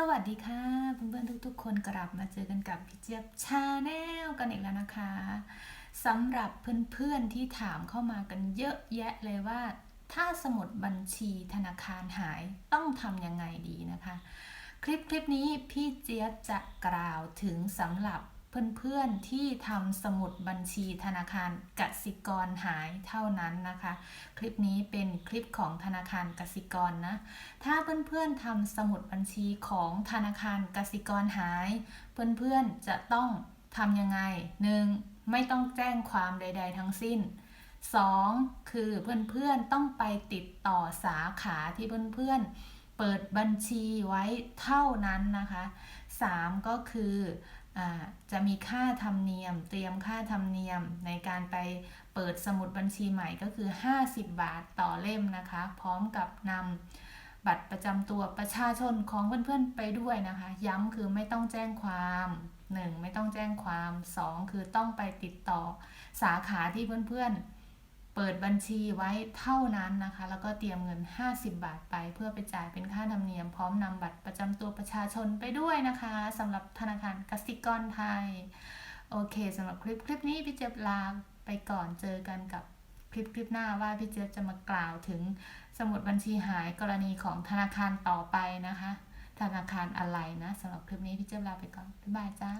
สวัสดีค่ะเพื่อนๆทุกๆ คนกลับมาเจอกันกับพี่เจี๊ยบชาแนลกันอีกแล้วนะคะสำหรับเพื่อนๆที่ถามเข้ามากันเยอะแยะเลยว่า ถ้าสมุดบัญชีธนาคารหายต้องทำยังไงดีนะคะ คลิปคลิปนี้พี่เจี๊ยบจะกล่าวถึงสำหรับ เพื่อนๆที่ทำสมุดบัญชีธนาคารกสิกรหายเท่านั้นนะคะ คลิปนี้เป็นคลิปของธนาคารกสิกรนะ ถ้าเพื่อนๆทำสมุดบัญชีของธนาคารกสิกรหาย เพื่อนๆจะต้องทำยังไง 1. ไม่ต้องแจ้งความใด ๆ ทั้งสิ้น 2. คือเพื่อนๆต้องไปติดต่อสาขาที่เพื่อนๆเปิดบัญชีไว้เท่านั้นนะคะ 3. ก็คือ จะมีค่าธรรมเนียม เตรียมค่าธรรมเนียมในการไปเปิดสมุดบัญชีใหม่ก็คือ 50 บาทต่อเล่มนะคะ พร้อมกับนำบัตรประจำตัวประชาชนของเพื่อนๆไปด้วยนะคะ ย้ำคือไม่ต้องแจ้งความ 1. ไม่ต้องแจ้งความ 2. คือต้องไปติดต่อสาขาที่เพื่อนๆ เปิดบัญชีไว้เท่านั้นนะคะ แล้วก็เตรียมเงิน 50 บาทไป เพื่อไปจ่ายเป็นค่าธรรมเนียมพร้อมนำบัตรประจำตัวประชาชนไปด้วยนะคะสำหรับธนาคารกสิกรไทย โอเคสำหรับคลิปคลิปนี้พี่เจี๊ยบลาไปก่อนเจอกันกับคลิปคลิปหน้าว่าพี่เจี๊ยบจะมากล่าวถึงสมุดบัญชีหายกรณีของธนาคารต่อไปนะคะ ธนาคารอะไรนะสำหรับคลิปนี้พี่เจี๊ยบลาไปก่อนบ๊ายบายจ้า